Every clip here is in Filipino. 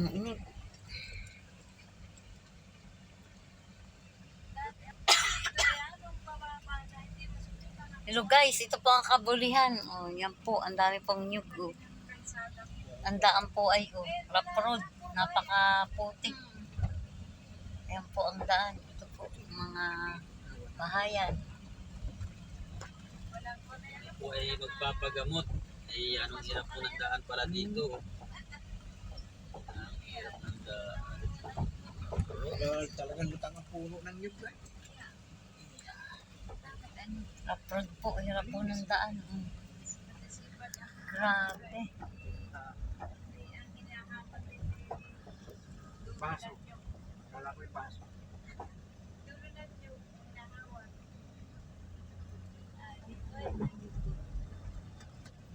Ang init. Hello guys, ito po ang kabulihan. Oh, yan po, ang dami pong nyug. Oh. Ang daan po ay oh, rough road. Napaka-putik. Ayan po ang daan. Ito po, mga bahayan. Ako po ay magpapagamot. Ay anong hirap po ng daan para dito. Ang hirap ng daan. Well, talagang lutang ang puno ng nyug eh. Rough road po, hirap po ng daan. Mm. Grabe. Baso. Kala ko yung baso.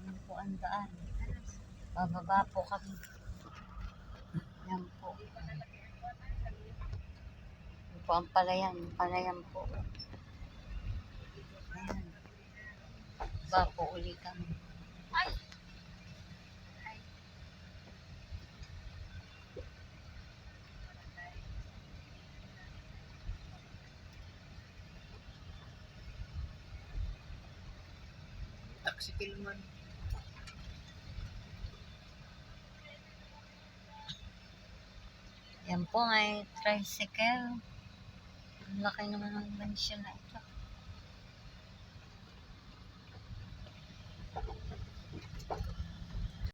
Yan po ang daan. Bababa po kami. Yan po. Yan po ang palayan. Palayan po. Ayan. Baba po uli kami. Taksitil man. Yan po ay tricycle. Ang laki naman ng bensyon na ito.